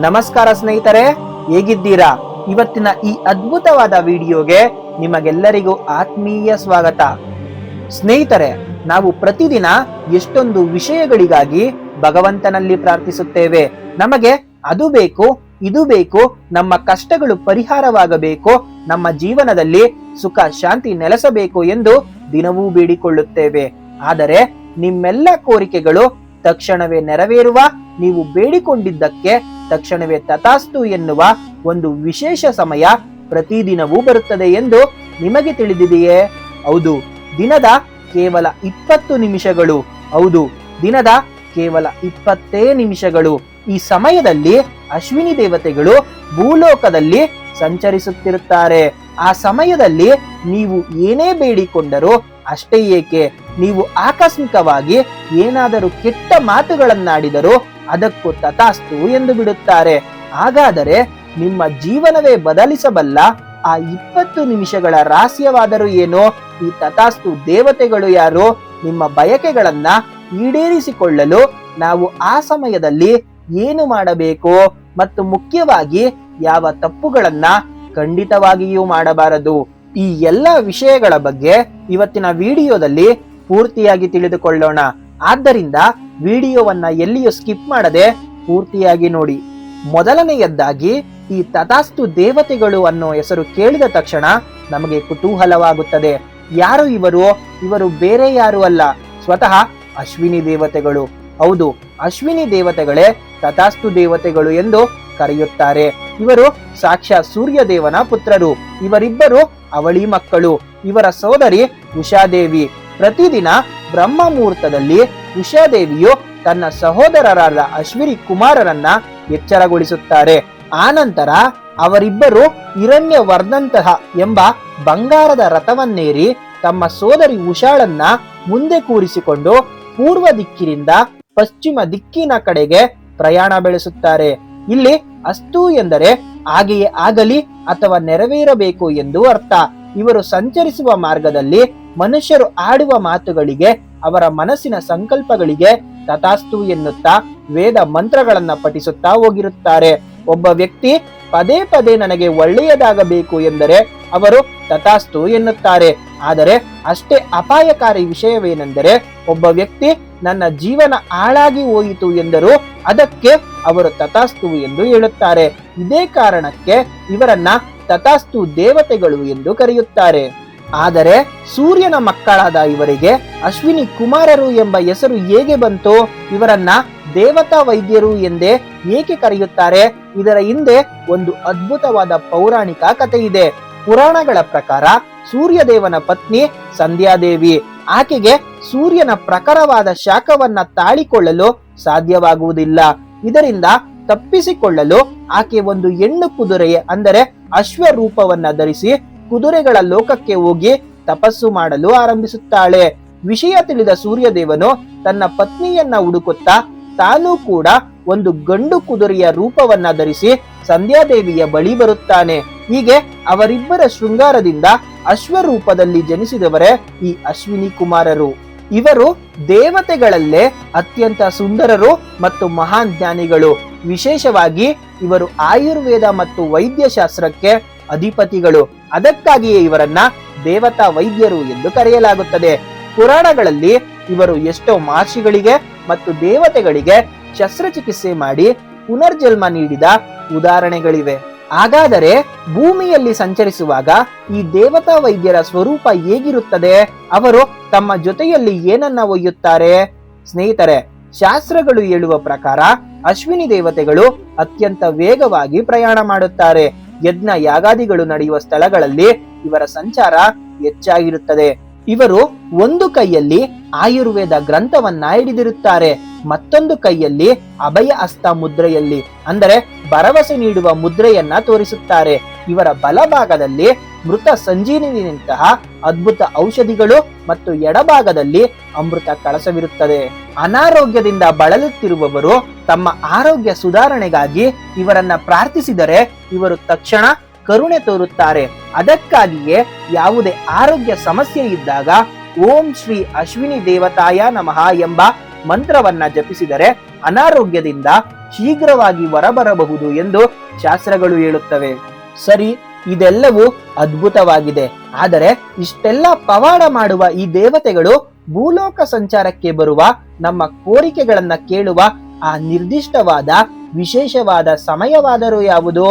ನಮಸ್ಕಾರ ಸ್ನೇಹಿತರೆ, ಹೇಗಿದ್ದೀರಾ? ಇವತ್ತಿನ ಈ ಅದ್ಭುತವಾದ ವಿಡಿಯೋಗೆ ನಿಮಗೆಲ್ಲರಿಗೂ ಆತ್ಮೀಯ ಸ್ವಾಗತ. ಸ್ನೇಹಿತರೆ, ನಾವು ಪ್ರತಿದಿನ ಎಷ್ಟೊಂದು ವಿಷಯಗಳಿಗಾಗಿ ಭಗವಂತನಲ್ಲಿ ಪ್ರಾರ್ಥಿಸುತ್ತೇವೆ. ನಮಗೆ ಅದು ಬೇಕು, ಇದು ಬೇಕು, ನಮ್ಮ ಕಷ್ಟಗಳು ಪರಿಹಾರವಾಗಬೇಕು, ನಮ್ಮ ಜೀವನದಲ್ಲಿ ಸುಖ, ಶಾಂತಿ ನೆಲೆಸಬೇಕು ಎಂದು ದಿನವೂ ಬೇಡಿಕೊಳ್ಳುತ್ತೇವೆ. ಆದರೆ, ನಿಮ್ಮೆಲ್ಲ ಕೋರಿಕೆಗಳು ತಕ್ಷಣವೇ ನೆರವೇರುವ, ನೀವು ಬೇಡಿಕೊಂಡಿದ್ದಕ್ಕೆ ತಕ್ಷಣವೇ ತಥಾಸ್ತು ಎನ್ನುವ ಒಂದು ವಿಶೇಷ ಸಮಯ ಪ್ರತಿದಿನವೂ ಬರುತ್ತದೆ ಎಂದು ನಿಮಗೆ ತಿಳಿದಿದೆಯೇ? ಹೌದು, ದಿನದ ಕೇವಲ ಇಪ್ಪತ್ತು ನಿಮಿಷಗಳು. ಹೌದು, ದಿನದ ಕೇವಲ ಇಪ್ಪತ್ತೇ ನಿಮಿಷಗಳು. ಈ ಸಮಯದಲ್ಲಿ ಅಶ್ವಿನಿ ದೇವತೆಗಳು ಭೂಲೋಕದಲ್ಲಿ ಸಂಚರಿಸುತ್ತಿರುತ್ತಾರೆ. ಆ ಸಮಯದಲ್ಲಿ ನೀವು ಏನೇ ಬೇಡಿಕೊಂಡರೂ ಅಷ್ಟೇ ಏಕೆ? ನೀವು ಆಕಸ್ಮಿಕವಾಗಿ ಏನಾದರೂ ಕೆಟ್ಟ ಮಾತುಗಳನ್ನಾಡಿದರೂ ಅದಕ್ಕೂ ತಥಾಸ್ತು ಎಂದು ಬಿಡುತ್ತಾರೆ. ಹಾಗಾದರೆ ನಿಮ್ಮ ಜೀವನವೇ ಬದಲಿಸಬಲ್ಲ ಆ ಇಪ್ಪತ್ತು ನಿಮಿಷಗಳ ರಹಸ್ಯವಾದರೂ ಏನೋ? ಈ ತಥಾಸ್ತು ದೇವತೆಗಳು ಯಾರು? ನಿಮ್ಮ ಬಯಕೆಗಳನ್ನ ಈಡೇರಿಸಿಕೊಳ್ಳಲು ನಾವು ಆ ಸಮಯದಲ್ಲಿ ಏನು ಮಾಡಬೇಕು? ಮತ್ತು ಮುಖ್ಯವಾಗಿ ಯಾವ ತಪ್ಪುಗಳನ್ನ ಖಂಡಿತವಾಗಿಯೂ ಮಾಡಬಾರದು. ಈ ಎಲ್ಲ ವಿಷಯಗಳ ಬಗ್ಗೆ ಇವತ್ತಿನ ವಿಡಿಯೋದಲ್ಲಿ ಪೂರ್ತಿಯಾಗಿ ತಿಳಿದುಕೊಳ್ಳೋಣ. ಆದ್ದರಿಂದ ವಿಡಿಯೋವನ್ನ ಎಲ್ಲಿಯೂ ಸ್ಕಿಪ್ ಮಾಡದೆ ಪೂರ್ತಿಯಾಗಿ ನೋಡಿ. ಮೊದಲನೆಯದ್ದಾಗಿ, ಈ ತಥಾಸ್ತು ದೇವತೆಗಳು ಅನ್ನೋ ಹೆಸರು ಕೇಳಿದ ತಕ್ಷಣ ನಮಗೆ ಕುತೂಹಲವಾಗುತ್ತದೆ. ಯಾರು ಇವರು? ಇವರು ಬೇರೆ ಯಾರು ಅಲ್ಲ. ಸ್ವತಃ ಅಶ್ವಿನಿ ದೇವತೆಗಳು. ಹೌದು, ಅಶ್ವಿನಿ ದೇವತೆಗಳೇ ತಥಾಸ್ತು ದೇವತೆಗಳು ಎಂದು ಕರೆಯುತ್ತಾರೆ. ಇವರು ಸಾಕ್ಷಾತ್ ಸೂರ್ಯ ದೇವನ ಪುತ್ರರು. ಇವರಿಬ್ಬರು ಅವಳಿ ಮಕ್ಕಳು. ಇವರ ಸೋದರಿ ಉಷಾದೇವಿ. ಪ್ರತಿದಿನ ಬ್ರಹ್ಮ ಮುಹೂರ್ತದಲ್ಲಿ ಉಷಾದೇವಿಯು ತನ್ನ ಸಹೋದರರಾದ ಅಶ್ವಿನಿ ಕುಮಾರರನ್ನ ಎಚ್ಚರಗೊಳಿಸುತ್ತಾರೆ. ಆನಂತರ ಅವರಿಬ್ಬರು ಹಿರಣ್ಯ ವರ್ಧಂತಹ ಎಂಬ ಬಂಗಾರದ ರಥವನ್ನೇರಿ ತಮ್ಮ ಸೋದರಿ ಉಷಾಳನ್ನ ಮುಂದೆ ಕೂರಿಸಿಕೊಂಡು ಪೂರ್ವ ದಿಕ್ಕಿನಿಂದ ಪಶ್ಚಿಮ ದಿಕ್ಕಿನ ಕಡೆಗೆ ಪ್ರಯಾಣ ಬೆಳೆಸುತ್ತಾರೆ. ಇಲ್ಲಿ ಅಸ್ತು ಎಂದರೆ ಹಾಗೆಯೇ ಆಗಲಿ ಅಥವಾ ನೆರವೇರಬೇಕು ಎಂದು ಅರ್ಥ. ಇವರು ಸಂಚರಿಸುವ ಮಾರ್ಗದಲ್ಲಿ ಮನುಷ್ಯರು ಆಡುವ ಮಾತುಗಳಿಗೆ, ಅವರ ಮನಸ್ಸಿನ ಸಂಕಲ್ಪಗಳಿಗೆ ತಥಾಸ್ತು ಎನ್ನುತ್ತಾ ವೇದ ಮಂತ್ರಗಳನ್ನ ಪಠಿಸುತ್ತಾ ಹೋಗಿರುತ್ತಾರೆ. ಒಬ್ಬ ವ್ಯಕ್ತಿ ಪದೇ ಪದೇ ನನಗೆ ಒಳ್ಳೆಯದಾಗಬೇಕು ಎಂದರೆ ಅವರು ತಥಾಸ್ತು ಎನ್ನುತ್ತಾರೆ. ಆದರೆ ಅಷ್ಟೇ ಅಪಾಯಕಾರಿ ವಿಷಯವೇನೆಂದರೆ ಒಬ್ಬ ವ್ಯಕ್ತಿ ನನ್ನ ಜೀವನ ಹಾಳಾಗಿ ಹೋಯಿತು ಎಂದರೂ ಅದಕ್ಕೆ ಅವರು ತಥಾಸ್ತು ಎಂದು ಹೇಳುತ್ತಾರೆ. ಇದೇ ಕಾರಣಕ್ಕೆ ಇವರನ್ನ ತಥಾಸ್ತು ದೇವತೆಗಳು ಎಂದು ಕರೆಯುತ್ತಾರೆ. ಆದರೆ ಸೂರ್ಯನ ಮಕ್ಕಳಾದ ಇವರಿಗೆ ಅಶ್ವಿನಿ ಕುಮಾರರು ಎಂಬ ಹೆಸರು ಹೇಗೆ ಬಂತು ಇವರನ್ನ ದೇವತಾ ವೈದ್ಯರು ಎಂದೇ ಏಕೆ ಕರೆಯುತ್ತಾರೆ? ಇದರ ಹಿಂದೆ ಒಂದು ಅದ್ಭುತವಾದ ಪೌರಾಣಿಕ ಕಥೆ ಇದೆ. ಪುರಾಣಗಳ ಪ್ರಕಾರ ಸೂರ್ಯದೇವನ ಪತ್ನಿ ಸಂಧ್ಯಾದೇವಿ ಆಕೆಗೆ ಸೂರ್ಯನ ಪ್ರಖರವಾದ ಶಾಖವನ್ನ ತಾಳಿಕೊಳ್ಳಲು ಸಾಧ್ಯವಾಗುವುದಿಲ್ಲ. ಇದರಿಂದ ತಪ್ಪಿಸಿಕೊಳ್ಳಲು ಆಕೆ ಒಂದು ಹೆಣ್ಣು ಕುದುರೆಯ ಅಂದರೆ ಅಶ್ವ ರೂಪವನ್ನ ಧರಿಸಿ ಕುದುರೆಗಳ ಲೋಕಕ್ಕೆ ಹೋಗಿ ತಪಸ್ಸು ಮಾಡಲು ಆರಂಭಿಸುತ್ತಾಳೆ. ವಿಷಯ ತಿಳಿದ ಸೂರ್ಯದೇವನು ತನ್ನ ಪತ್ನಿಯನ್ನ ಹುಡುಕುತ್ತಾ ತಾನೂ ಕೂಡ ಒಂದು ಗಂಡು ಕುದುರೆಯ ರೂಪವನ್ನ ಧರಿಸಿ ಸಂಧ್ಯಾದೇವಿಯ ಬಳಿ ಬರುತ್ತಾನೆ. ಹೀಗೆ ಅವರಿಬ್ಬರ ಶೃಂಗಾರದಿಂದ ಅಶ್ವರೂಪದಲ್ಲಿ ಜನಿಸಿದವರೇ ಈ ಅಶ್ವಿನಿ ಕುಮಾರರು. ಇವರು ದೇವತೆಗಳಲ್ಲೇ ಅತ್ಯಂತ ಸುಂದರರು ಮತ್ತು ಮಹಾನ್ ಜ್ಞಾನಿಗಳು. ವಿಶೇಷವಾಗಿ ಇವರು ಆಯುರ್ವೇದ ಮತ್ತು ವೈದ್ಯಶಾಸ್ತ್ರಕ್ಕೆ ಅಧಿಪತಿಗಳು. ಅದಕ್ಕಾಗಿಯೇ ಇವರನ್ನ ದೇವತಾ ವೈದ್ಯರು ಎಂದು ಕರೆಯಲಾಗುತ್ತದೆ. ಪುರಾಣಗಳಲ್ಲಿ ಇವರು ಎಷ್ಟೋ ಮಹರ್ಷಿಗಳಿಗೆ ಮತ್ತು ದೇವತೆಗಳಿಗೆ ಶಸ್ತ್ರಚಿಕಿತ್ಸೆ ಮಾಡಿ ಪುನರ್ಜನ್ಮ ನೀಡಿದ ಉದಾಹರಣೆಗಳಿವೆ. ಹಾಗಾದರೆ ಭೂಮಿಯಲ್ಲಿ ಸಂಚರಿಸುವಾಗ ಈ ದೇವತಾ ವೈದ್ಯರ ಸ್ವರೂಪ ಹೇಗಿರುತ್ತದೆ? ಅವರು ತಮ್ಮ ಜೊತೆಯಲ್ಲಿ ಏನನ್ನ ಒಯ್ಯುತ್ತಾರೆ? ಸ್ನೇಹಿತರೆ, ಶಾಸ್ತ್ರಗಳು ಹೇಳುವ ಪ್ರಕಾರ ಅಶ್ವಿನಿ ದೇವತೆಗಳು ಅತ್ಯಂತ ವೇಗವಾಗಿ ಪ್ರಯಾಣ ಮಾಡುತ್ತಾರೆ. ಯಜ್ಞ ಯಾಗಾದಿಗಳು ನಡೆಯುವ ಸ್ಥಳಗಳಲ್ಲಿ ಇವರ ಸಂಚಾರ ಹೆಚ್ಚಾಗಿರುತ್ತದೆ. ಇವರು ಒಂದು ಕೈಯಲ್ಲಿ ಆಯುರ್ವೇದ ಗ್ರಂಥವನ್ನ ಹಿಡಿದಿರುತ್ತಾರೆ ಮತ್ತೊಂದು ಕೈಯಲ್ಲಿ ಅಭಯ ಹಸ್ತ ಮುದ್ರೆಯಲ್ಲಿ, ಅಂದರೆ ಭರವಸೆ ನೀಡುವ ಮುದ್ರೆಯನ್ನ ತೋರಿಸುತ್ತಾರೆ. ಇವರ ಬಲಭಾಗದಲ್ಲಿ ಮೃತ ಸಂಜೀವಿನಿಯಂತಹ ಅದ್ಭುತ ಔಷಧಿಗಳು ಮತ್ತು ಎಡಭಾಗದಲ್ಲಿ ಅಮೃತ ಕಳಸವಿರುತ್ತದೆ. ಅನಾರೋಗ್ಯದಿಂದ ಬಳಲುತ್ತಿರುವವರು ತಮ್ಮ ಆರೋಗ್ಯ ಸುಧಾರಣೆಗಾಗಿ ಇವರನ್ನ ಪ್ರಾರ್ಥಿಸಿದರೆ ಇವರು ತಕ್ಷಣ ಕರುಣೆ ತೋರುತ್ತಾರೆ. ಅದಕ್ಕಾಗಿಯೇ ಯಾವುದೇ ಆರೋಗ್ಯ ಸಮಸ್ಯೆ ಇದ್ದಾಗ ಓಂ ಶ್ರೀ ಅಶ್ವಿನಿ ದೇವತಾಯ ನಮಃ ಎಂಬ ಮಂತ್ರವನ್ನ ಜಪಿಸಿದರೆ ಅನಾರೋಗ್ಯದಿಂದ ಶೀಘ್ರವಾಗಿ ಹೊರಬರಬಹುದು ಎಂದು ಶಾಸ್ತ್ರಗಳು ಹೇಳುತ್ತವೆ. ಸರಿ, ಇದೆಲ್ಲವೂ ಅದ್ಭುತವಾಗಿದೆ. ಆದರೆ ಇಷ್ಟೆಲ್ಲ ಪವಾಡ ಮಾಡುವ ಈ ದೇವತೆಗಳು ಭೂಲೋಕ ಸಂಚಾರಕ್ಕೆ ಬರುವ ನಮ್ಮ ಕೋರಿಕೆಗಳನ್ನ ಕೇಳುವ ಆ ನಿರ್ದಿಷ್ಟವಾದ, ವಿಶೇಷವಾದ ಸಮಯವಾದರೂ ಯಾವುದು?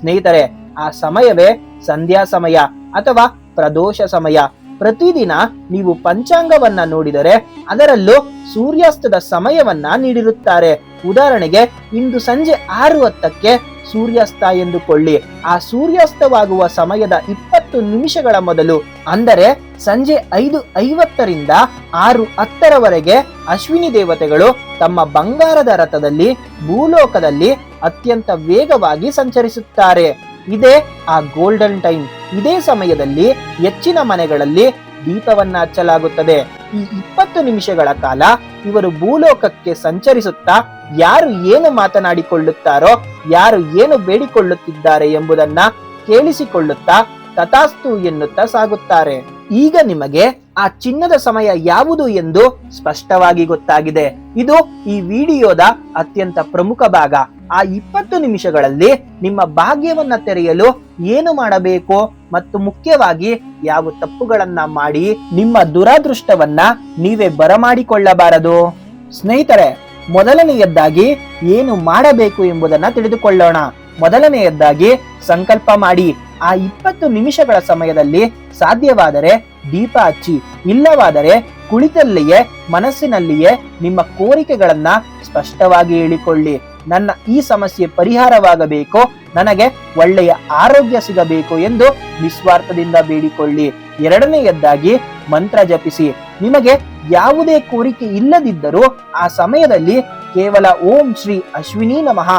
ಸ್ನೇಹಿತರೆ ಆ ಸಮಯವೇ ಸಂಧ್ಯಾ ಸಮಯ ಅಥವಾ ಪ್ರದೋಷ ಸಮಯ. ಪ್ರತಿದಿನ ನೀವು ಪಂಚಾಂಗವನ್ನ ನೋಡಿದರೆ ಅದರಲ್ಲೂ ಸೂರ್ಯಾಸ್ತದ ಸಮಯವನ್ನ ನೀಡಿರುತ್ತಾರೆ. ಉದಾಹರಣೆಗೆ, ಇಂದು ಸಂಜೆ ಆರು ಹತ್ತಕ್ಕೆ ಸೂರ್ಯಾಸ್ತ ಎಂದುಕೊಳ್ಳಿ. ಆ ಸೂರ್ಯಾಸ್ತವಾಗುವ ಸಮಯದ ಇಪ್ಪತ್ತು ನಿಮಿಷಗಳ ಮೊದಲು, ಅಂದರೆ ಸಂಜೆ ಐದು ಐವತ್ತರಿಂದ ಆರು ಹತ್ತರವರೆಗೆ ಅಶ್ವಿನಿ ದೇವತೆಗಳು ತಮ್ಮ ಬಂಗಾರದ ರಥದಲ್ಲಿ ಭೂಲೋಕದಲ್ಲಿ ಅತ್ಯಂತ ವೇಗವಾಗಿ ಸಂಚರಿಸುತ್ತಾರೆ. ಇದೇ ಆ ಗೋಲ್ಡನ್ ಟೈಮ್ ಇದೇ ಸಮಯದಲ್ಲಿ ಹೆಚ್ಚಿನ ಮನೆಗಳಲ್ಲಿ ದೀಪವನ್ನ ಹಚ್ಚಲಾಗುತ್ತದೆ ಈ ಇಪ್ಪತ್ತು ನಿಮಿಷಗಳ ಕಾಲ ಇವರು ಭೂಲೋಕಕ್ಕೆ ಸಂಚರಿಸುತ್ತಾ ಯಾರು ಏನು ಮಾತನಾಡಿಕೊಳ್ಳುತ್ತಾರೋ, ಯಾರು ಏನು ಬೇಡಿಕೊಳ್ಳುತ್ತಿದ್ದಾರೆ ಎಂಬುದನ್ನ ಕೇಳಿಸಿಕೊಳ್ಳುತ್ತಾ ತಥಾಸ್ತು ಎನ್ನುತ್ತಾ ಸಾಗುತ್ತಾರೆ. ಈಗ ನಿಮಗೆ ಆ ಚಿನ್ನದ ಸಮಯ ಯಾವುದು ಎಂದು ಸ್ಪಷ್ಟವಾಗಿ ಗೊತ್ತಾಗಿದೆ. ಇದು ಈ ವಿಡಿಯೋದ ಅತ್ಯಂತ ಪ್ರಮುಖ ಭಾಗ. ಆ ಇಪ್ಪತ್ತು ನಿಮಿಷಗಳಲ್ಲಿ ನಿಮ್ಮ ಭಾಗ್ಯವನ್ನ ತೆರೆಯಲು ಏನು ಮಾಡಬೇಕು ಮತ್ತು ಮುಖ್ಯವಾಗಿ ಯಾವ ತಪ್ಪುಗಳನ್ನ ಮಾಡಿ ನಿಮ್ಮ ದುರಾದೃಷ್ಟವನ್ನ ನೀವೇ ಬರಮಾಡಿಕೊಳ್ಳಬಾರದು. ಸ್ನೇಹಿತರೆ, ಮೊದಲನೆಯದ್ದಾಗಿ ಏನು ಮಾಡಬೇಕು ಎಂಬುದನ್ನ ತಿಳಿದುಕೊಳ್ಳೋಣ. ಮೊದಲನೆಯದ್ದಾಗಿ ಸಂಕಲ್ಪ ಮಾಡಿ. ಆ ಇಪ್ಪತ್ತು ನಿಮಿಷಗಳ ಸಮಯದಲ್ಲಿ ಸಾಧ್ಯವಾದರೆ ದೀಪ ಹಚ್ಚಿ. ಇಲ್ಲವಾದರೆ ಕುಳಿತಲ್ಲಿಯೇ, ಮನಸ್ಸಿನಲ್ಲಿಯೇ ನಿಮ್ಮ ಕೋರಿಕೆಗಳನ್ನ ಸ್ಪಷ್ಟವಾಗಿ ಹೇಳಿಕೊಳ್ಳಿ. ನನ್ನ ಈ ಸಮಸ್ಯೆ ಪರಿಹಾರವಾಗಬೇಕು, ನನಗೆ ಒಳ್ಳೆಯ ಆರೋಗ್ಯ ಸಿಗಬೇಕು ಎಂದು ನಿಸ್ವಾರ್ಥದಿಂದ ಬೇಡಿಕೊಳ್ಳಿ. ಎರಡನೆಯದ್ದಾಗಿ ಮಂತ್ರ ಜಪಿಸಿ. ನಿಮಗೆ ಯಾವುದೇ ಕೋರಿಕೆ ಇಲ್ಲದಿದ್ದರೂ ಆ ಸಮಯದಲ್ಲಿ ಕೇವಲ ಓಂ ಶ್ರೀ ಅಶ್ವಿನಿ ನಮಃ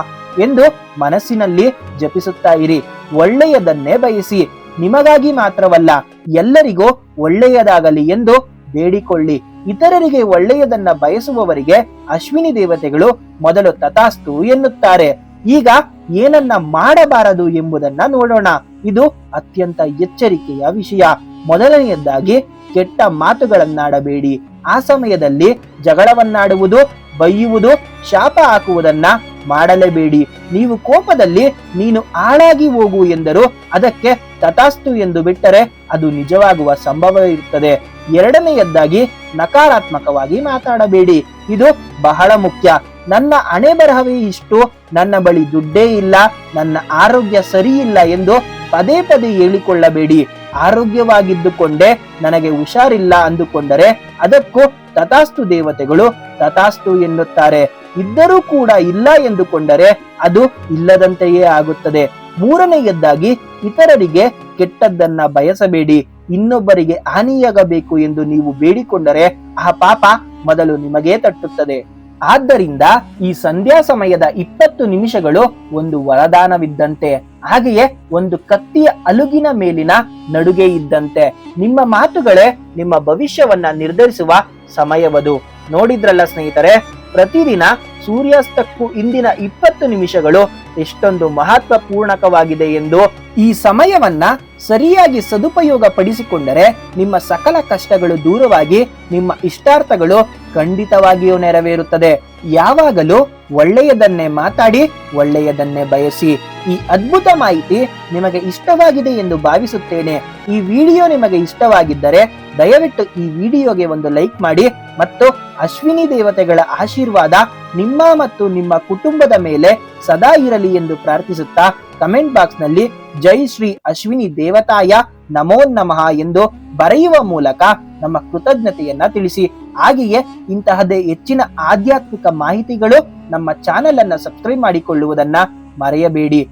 ಎಂದು ಮನಸ್ಸಿನಲ್ಲಿ ಜಪಿಸುತ್ತಾ ಇರಿ. ಒಳ್ಳೆಯದನ್ನೇ ಬಯಸಿ. ನಿಮಗಾಗಿ ಮಾತ್ರವಲ್ಲ, ಎಲ್ಲರಿಗೂ ಒಳ್ಳೆಯದಾಗಲಿ ಎಂದು ಬೇಡಿಕೊಳ್ಳಿ. ಇತರರಿಗೆ ಒಳ್ಳೆಯದನ್ನ ಬಯಸುವವರಿಗೆ ಅಶ್ವಿನಿ ದೇವತೆಗಳು ಮೊದಲು ತಥಾಸ್ತು ಎನ್ನುತ್ತಾರೆ. ಈಗ ಏನನ್ನ ಮಾಡಬಾರದು ಎಂಬುದನ್ನ ನೋಡೋಣ. ಇದು ಅತ್ಯಂತ ಎಚ್ಚರಿಕೆಯ ವಿಷಯ. ಮೊದಲನೆಯದ್ದಾಗಿ ಕೆಟ್ಟ ಮಾತುಗಳನ್ನಾಡಬೇಡಿ. ಆ ಸಮಯದಲ್ಲಿ ಜಗಳವನ್ನಾಡುವುದು, ಬೈಯುವುದು, ಶಾಪ ಹಾಕುವುದನ್ನ ಮಾಡಲೇಬೇಡಿ. ನೀವು ಕೋಪದಲ್ಲಿ ನೀನು ಹಾಳಾಗಿ ಹೋಗು ಎಂದರು ಅದಕ್ಕೆ ತಥಾಸ್ತು ಎಂದು ಬಿಟ್ಟರೆ ಅದು ನಿಜವಾಗುವ ಸಂಭವ ಇರುತ್ತದೆ ಎರಡನೆಯದ್ದಾಗಿ ನಕಾರಾತ್ಮಕವಾಗಿ ಮಾತಾಡಬೇಡಿ. ಇದು ಬಹಳ ಮುಖ್ಯ. ನನ್ನ ಹಣೆ ಬರಹವೇ ಇಷ್ಟು. ನನ್ನ ಬಳಿ ದುಡ್ಡೇ ಇಲ್ಲ. ನನ್ನ ಆರೋಗ್ಯ ಸರಿ ಇಲ್ಲ ಎಂದು ಪದೇ ಪದೇ ಹೇಳಿಕೊಳ್ಳಬೇಡಿ. ಆರೋಗ್ಯವಾಗಿದ್ದುಕೊಂಡೇ ನನಗೆ ಹುಷಾರಿಲ್ಲ ಅಂದುಕೊಂಡರೆ ಅದಕ್ಕೂ ತಥಾಸ್ತು ದೇವತೆಗಳು ತಥಾಸ್ತು ಎನ್ನುತ್ತಾರೆ. ಇದ್ದರೂ ಕೂಡ ಇಲ್ಲ ಎಂದುಕೊಂಡರೆ ಅದು ಇಲ್ಲದಂತೆಯೇ ಆಗುತ್ತದೆ. ಮೂರನೆಯದ್ದಾಗಿ ಇತರರಿಗೆ ಕೆಟ್ಟದ್ದನ್ನ ಬಯಸಬೇಡಿ. ಇನ್ನೊಬ್ಬರಿಗೆ ಹಾನಿಯಾಗಬೇಕು ಎಂದು ನೀವು ಬೇಡಿಕೊಂಡರೆ ಆ ಪಾಪ ಮೊದಲು ನಿಮಗೇ ತಟ್ಟುತ್ತದೆ. ಆದ್ದರಿಂದ ಈ ಸಂಧ್ಯಾ ಸಮಯದ ಇಪ್ಪತ್ತು ನಿಮಿಷಗಳು ಒಂದು ವರದಾನವಿದ್ದಂತೆ, ಹಾಗೆಯೇ ಒಂದು ಕತ್ತಿಯ ಅಲುಗಿನ ಮೇಲಿನ ನಡುಗೆ ಇದ್ದಂತೆ. ನಿಮ್ಮ ಮಾತುಗಳೇ ನಿಮ್ಮ ಭವಿಷ್ಯವನ್ನ ನಿರ್ಧರಿಸುವ ಸಮಯವದು. ನೋಡಿದ್ರಲ್ಲ ಸ್ನೇಹಿತರೆ, ಪ್ರತಿದಿನ ಸೂರ್ಯಾಸ್ತಕ್ಕೂ ಇಂದಿನ ಇಪ್ಪತ್ತು ನಿಮಿಷಗಳು ಎಷ್ಟೊಂದು ಮಹತ್ವಪೂರ್ಣಕವಾಗಿದೆ ಎಂದು ಈ ಸಮಯವನ್ನ ಸರಿಯಾಗಿ ಸದುಪಯೋಗ ಪಡಿಸಿಕೊಂಡರೆ ನಿಮ್ಮ ಸಕಲ ಕಷ್ಟಗಳು ದೂರವಾಗಿ ನಿಮ್ಮ ಇಷ್ಟಾರ್ಥಗಳು ಖಂಡಿತವಾಗಿಯೂ ನೆರವೇರುತ್ತದೆ. ಯಾವಾಗಲೂ ಒಳ್ಳೆಯದನ್ನೇ ಮಾತಾಡಿ, ಒಳ್ಳೆಯದನ್ನೇ ಬಯಸಿ. ಈ ಅದ್ಭುತ ಮಾಹಿತಿ ನಿಮಗೆ ಇಷ್ಟವಾಗಿದೆ ಎಂದು ಭಾವಿಸುತ್ತೇನೆ. ಈ ವಿಡಿಯೋ ನಿಮಗೆ ಇಷ್ಟವಾಗಿದ್ದರೆ ದಯವಿಟ್ಟು ಈ ವಿಡಿಯೋಗೆ ಒಂದು ಲೈಕ್ ಮಾಡಿ ಮತ್ತು ಅಶ್ವಿನಿ ದೇವತೆಗಳ ಆಶೀರ್ವಾದ ನಿಮ್ಮ ಮತ್ತು ನಿಮ್ಮ ಕುಟುಂಬದ ಮೇಲೆ ಸದಾ ಇರಲಿ ಎಂದು ಪ್ರಾರ್ಥಿಸುತ್ತಾ ಕಮೆಂಟ್ ಬಾಕ್ಸ್ನಲ್ಲಿ ಜೈ ಶ್ರೀ ಅಶ್ವಿನಿ ದೇವತಾಯ ನಮೋ ನಮಃ ಎಂದು ಬರೆಯುವ ಮೂಲಕ ನಮ್ಮ ಕೃತಜ್ಞತೆಯನ್ನ ತಿಳಿಸಿ. ಹಾಗೆಯೇ ಇಂತಹದೇ ಹೆಚ್ಚಿನ ಆಧ್ಯಾತ್ಮಿಕ ಮಾಹಿತಿಗಳು ನಮ್ಮ ಚಾನೆಲ್ ಅನ್ನ ಸಬ್ಸ್ಕ್ರೈಬ್ ಮಾಡಿಕೊಳ್ಳುವುದನ್ನ ಮರೆಯಬೇಡಿ.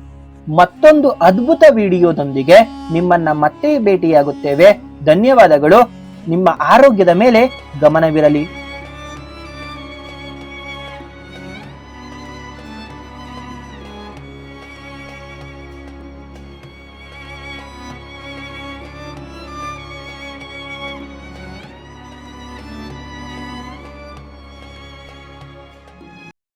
ಮತ್ತೊಂದು ಅದ್ಭುತ ವಿಡಿಯೋದೊಂದಿಗೆ ನಿಮ್ಮನ್ನ ಮತ್ತೆ ಭೇಟಿಯಾಗುತ್ತೇವೆ. ಧನ್ಯವಾದಗಳು. ನಿಮ್ಮ ಆರೋಗ್ಯದ ಮೇಲೆ ಗಮನವಿರಲಿ.